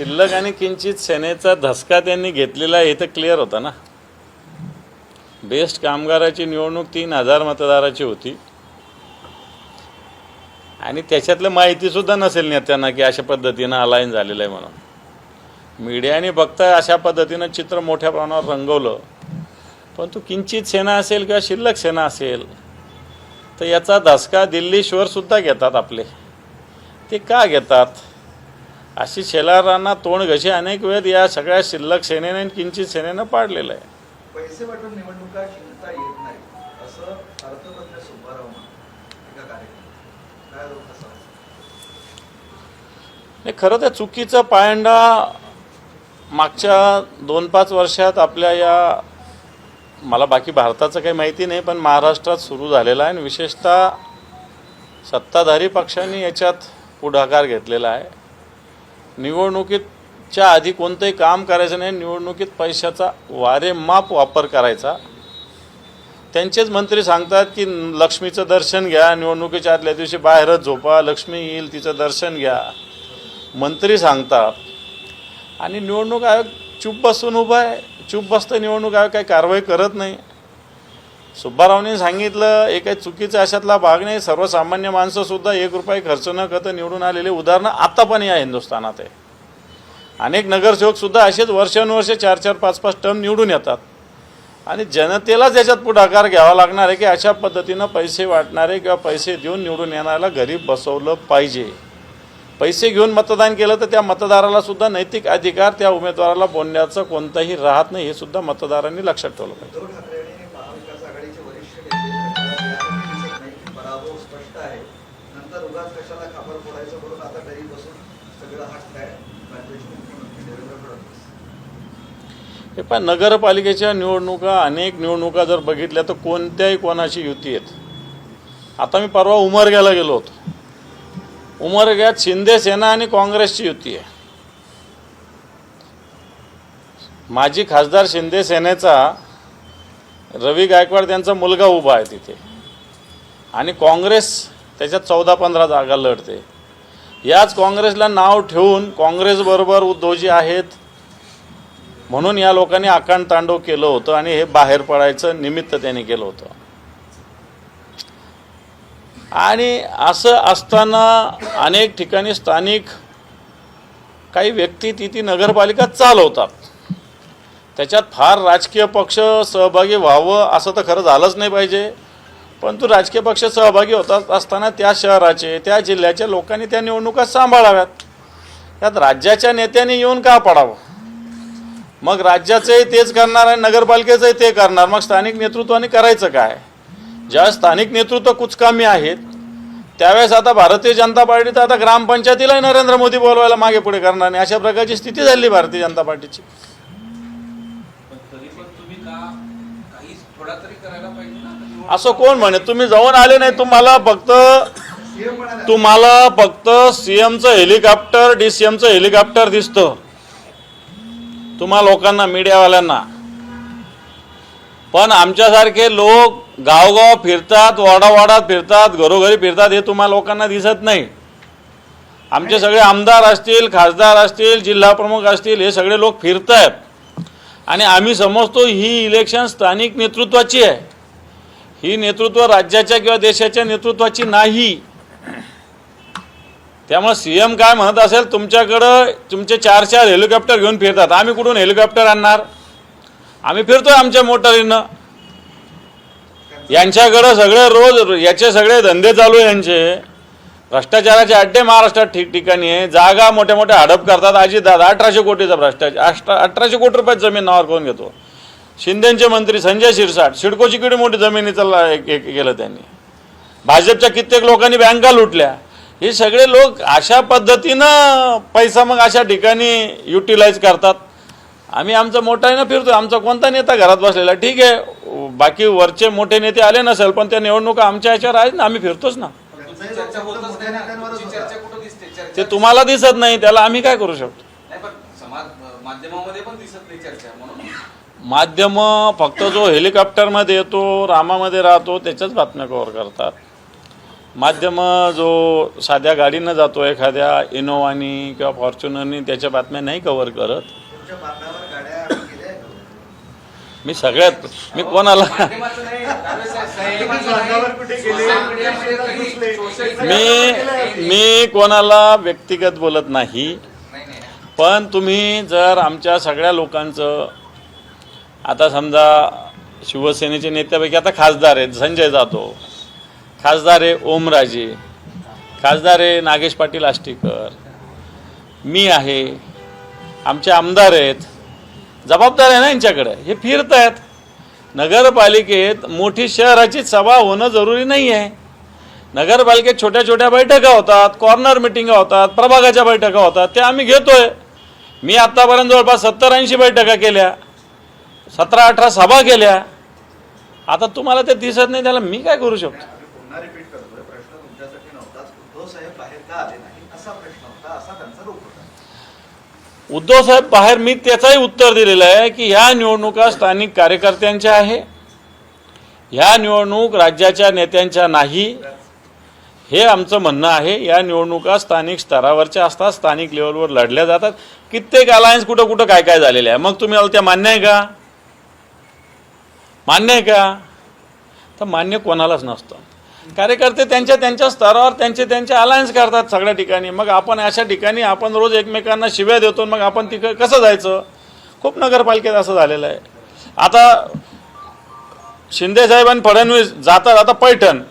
शिल्लक आणि किंचित सेनेचा धसका त्यांनी घेतलेला हे तर क्लिअर होता ना? बेस्ट कामगाराची निवडणूक तीन हजार मतदाराची होती. आणि त्याच्यातलं माहितीसुद्धा नसेल नेत्यांना की अशा पद्धतीनं अलाईन झालेलं आहे म्हणून. मीडियाने फक्त अशा पद्धतीनं चित्र मोठ्या प्रमाणावर रंगवलं. परंतु किंचित सेना असेल किंवा शिल्लक सेना असेल तर याचा धसका दिल्लीश्वरसुद्धा घेतात आपले. ते का घेतात? अशी शेलारांना तोंड घशी अनेक वेळ या सगळ्या शिल्लक सेनेने आणि किंचित सेनेनं पाडलेलं आहे. पैसे वाटून निवडणुका जिंकता येत नाही असं अर्थतज्ञ सुब्बाराव नाही खरं तर चुकीचा पायंडा मागच्या दोन पाच वर्षात आपल्या या मला बाकी भारताचं काही माहिती नाही पण महाराष्ट्रात सुरू झालेला आहे आणि विशेषतः सत्ताधारी पक्षांनी याच्यात पुढाकार घेतलेला आहे. निवडणुकीच्या आधी कोणतंही काम करायचं नाही निवडणुकीत पैशाचा वारेमाप वापर करायचा. त्यांचेच मंत्री सांगतात की लक्ष्मीचं दर्शन घ्या निवडणुकीच्या आदल्या दिवशी बाहेरच झोपा लक्ष्मी येईल तिचं दर्शन घ्या. मंत्री सांगतात. आणि निवडणूक आयोग चूप बसून उभा आहे. चूप बसतं निवडणूक आयोग काही कारवाई करत नाही. सुब्बारावने सांगितलं हे काही चुकीचं अशातला भाग नाही. सर्वसामान्य माणसंसुद्धा एक रुपये खर्च न करता निवडून आलेले उदाहरणं आता पण या हिंदुस्थानात आहे. अनेक नगरसेवकसुद्धा असेच वर्षानुवर्षे चार चार पाच पाच टर्म निवडून येतात. आणि जनतेलाच याच्यात पुढाकार घ्यावा लागणार आहे की अशा पद्धतीनं पैसे वाटणारे किंवा पैसे देऊन निवडून येणाऱ्याला गरीब बसवलं पाहिजे. पैसे घेऊन मतदान केलं तर त्या मतदाराला सुद्धा नैतिक अधिकार त्या उमेदवाराला बोलण्याचं कोणताही राहत नाही हे सुद्धा मतदारांनी लक्षात ठेवलं पाहिजे. पराभव स्पष्ट आहे. नंतर उगाच कशाला खापर फोडायचं म्हणून आता घरी बसून सगळं हात काय राज्याचे मुख्यमंत्री देवेंद्र फडणवीस हे पण नगरपालिकेच्या निवडणुका अनेक निवडणुका जर बघितल्या तर कोणत्याही कोणाची युती आहेत आता मी परवा उमरग्याला गेलो होतो. उमरग्यात शिंदे सेना आणि काँग्रेसची युती आहे. माजी खासदार शिंदे सेनेचा रवी गायकवाड त्यांचा मुलगा उभा आहे तिथे. आणि काँग्रेस त्याच्यात चौदा पंधरा जागा लढते. याच काँग्रेसला नाव ठेवून काँग्रेसबरोबर उद्योजी आहेत म्हणून या लोकांनी आकांड तांडव केलं होतं आणि हे बाहेर पडायचं निमित्त त्यांनी केलं होतं. आणि असं असताना अनेक ठिकाणी स्थानिक काही व्यक्ती ती ती नगरपालिका चालवतात. त्याच्यात फार राजकीय पक्ष सहभागी व्हावं असं तर खरं झालंच नाही पाहिजे. परंतु राजकीय पक्ष सहभागी होतात असताना त्या शहराचे त्या जिल्ह्याच्या लोकांनी त्या निवडणुका सांभाळाव्यात. त्यात राज्याच्या नेत्यांनी येऊन का पडावं? मग राज्याचंही तेच करणार आणि नगरपालिकेचंही ते करणार. मग स्थानिक नेतृत्वाने करायचं काय? ज्या स्थानिक नेतृत्व कुचकामी आहेत त्यावेळेस आता भारतीय जनता पार्टी तर आता ग्रामपंचायतीलाही नरेंद्र मोदी बोलवायला मागे पुढे करणार नाही. अशा प्रकारची स्थिती झाली भारतीय जनता पार्टीची पण तरी पण तुम्ही का काही थोडा तरी करायला पाहिजे ना निवडणूक असं कोण म्हणे? तुम्ही जाऊन आले नाही तुम्हाला फक्त तुम्हाला फक्त सीएमचं हेलिकॉप्टर डी सी हेलिकॉप्टर दिसतं. तुम्हा लोकांना मीडियावाल्यांना. पण आमच्यासारखे लोक गावगाव फिरतात वाडावाडात फिरतात घरोघरी फिरतात हे तुम्हा लोकांना दिसत नाही. आमचे सगळे आमदार असतील खासदार असतील जिल्हा प्रमुख असतील हे सगळे लोक फिरत आहेत आणि आम्ही समजतो ही इलेक्शन स्थानिक नेतृत्वाची आहे. ही नेतृत्व राज्याच्या किंवा देशाच्या नेतृत्वाची नाही. त्यामुळे सी एम काय म्हणत असेल तुमच्याकडं तुमचे चार चार हेलिकॉप्टर घेऊन फिरतात. आम्ही कुठून हेलिकॉप्टर आणणार? आम्ही फिरतोय आमच्या मोटारीनं. यांच्याकडं सगळे रोज याचे सगळे धंदे चालू आहे यांचे. भ्रष्टाचाराचे अड्डे महाराष्ट्रात ठिकठिकाणी आहे. जागा मोठ्या मोठ्या हडप करतात. आजी दादा अठराशे कोटीचा भ्रष्टाचार अठरा अठराशे कोटी रुपयात जमीन नावावर करून घेतो? शिंदेचे मंत्री संजय शिरसाट सिडकोची किती मोठी जमिनीचा केलं त्यांनी. भाजपच्या कित्येक लोकांनी बँका लुटल्या. हे सगळे लोक अशा पद्धतीनं पैसा मग अशा ठिकाणी युटिलाइज करतात. आम्ही आमचा मोठा फिरतो आमचा कोणता नेता घरात बसलेला? ठीक आहे. बाकी वरचे मोठे नेते आले नसेल पण त्या निवडणुका आमच्या ह्याच्यावर आहेत ना. आम्ही फिरतोच ना. चर्चा होतच नाही ना तुमची चर्चा कुठं दिसते? चर्चा ते तुम्हाला दिसत नाही त्याला आम्ही काय करू शकतो? नाही पण समाज माध्यमामध्ये पण दिसत नाही चर्चा म्हणून. माध्यम फक्त जो हेलिकॉप्टरमध्ये येतो रामामध्ये राहतो त्याच्याच बातम्या कव्हर करतात. माध्यम जो साध्या गाडीनं जातो एखाद्या इनोवानी किंवा फॉर्च्युनरनी त्याच्या बातम्या नाही कव्हर करत. तुमच्या बांधावर गाड्या आम्ही केल्या आहेत. मी सगळ्यात मी कोणाला मी मी कोणाला व्यक्तिगत बोलत नाही. नाही. पण तुम्ही जर आमच्या सगळ्या लोकांचं आता समजा शिवसेनेचे नेत्यापैकी आता खासदार आहेत संजय जाधव. खासदार आहे ओमराजे. खासदार आहे नागेश पाटील आष्टीकर. मी आहे. आमचे आमदार आहेत. जबाबदार आहे ना यांच्याकडे. हे फिरत आहेत नगरपालिकेत मोठी शहराची सभा होणं जरुरी नाही आहे नगरपालिकेत छोट्या छोट्या बैठका होतात कॉर्नर मिटिंगा होतात प्रभागाच्या बैठका होतात त्या आम्ही घेतोय. मी आत्तापर्यंत जवळपास सत्तर ऐंशी बैठका केल्या. सतरा अठरा सभा केल्या. आता तुम्हाला ते दिसत नाही त्याला मी काय करू शकतो आम्ही पुन्हा रिपीट करतोय प्रश्न तुमच्यासाठी नव्हताच उद्धव साहेब बाहेर का आले नाही असा प्रश्न होता असा त्यांचा रोख होता उद्धव साहेब बाहेर मी त्याचाही उत्तर दिलेलं आहे की ह्या निवडणुका स्थानिक कार्यकर्त्यांच्या आहे ह्या निवडणूक राज्याच्या नेत्यांच्या नाही. हे आमचं म्हणणं आहे या निवडणुका स्थानिक स्तरावरच्या असतात स्थानिक लेवलवर लढल्या जातात. कित्येक अलायन्स कुठं कुठं काय काय झालेले आहे? मग तुम्ही त्या मान्य आहे का? मान्य आहे का? तर मान्य कोणालाच नसतं. कार्यकर्ते त्यांच्या त्यांच्या स्तरावर त्यांचे त्यांचे अलायन्स करतात सगळ्या ठिकाणी. मग आपण अशा ठिकाणी आपण रोज एकमेकांना शिव्या देतो मग आपण तिकडे कसं जायचं? खूप नगरपालिकेत असं झालेलं आहे. आता शिंदेसाहेब आणि फडणवीस जातात आता पैठण.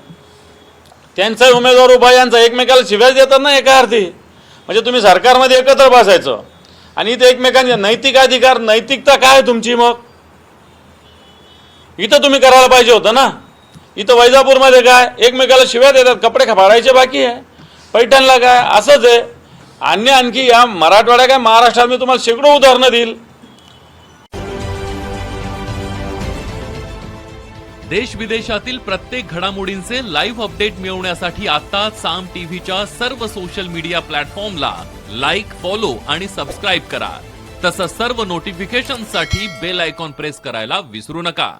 त्यांचा उमेदवार उभा यांचा एकमेकाला शिव्याच देतात ना एका अर्थी. म्हणजे तुम्ही सरकारमध्ये एकत्र बसायचं. आणि इथे एकमेकांचे नैतिक अधिकार नैतिकता काय आहे तुमची मग? इथं तुम्ही करायला पाहिजे होतं ना? इथं वैजापूरमध्ये काय? एकमेकाला शिव्या देतात कपडे फाडायचे बाकी आहे. पैठणला काय? असंच आहे. अन्य आणखी या मराठवाड्या काय? महाराष्ट्रात मी तुम्हाला शेकडो उदाहरणं देईल. देश विदेशातील प्रत्येक घडामोडींचे लाईव्ह अपडेट मिळवण्यासाठी आता साम टीव्हीच्या सर्व सोशल मीडिया प्लॅटफॉर्मला लाईक फॉलो आणि सबस्क्राईब करा. तसंच सर्व नोटिफिकेशनसाठी बेल आयकॉन प्रेस करायला विसरू नका.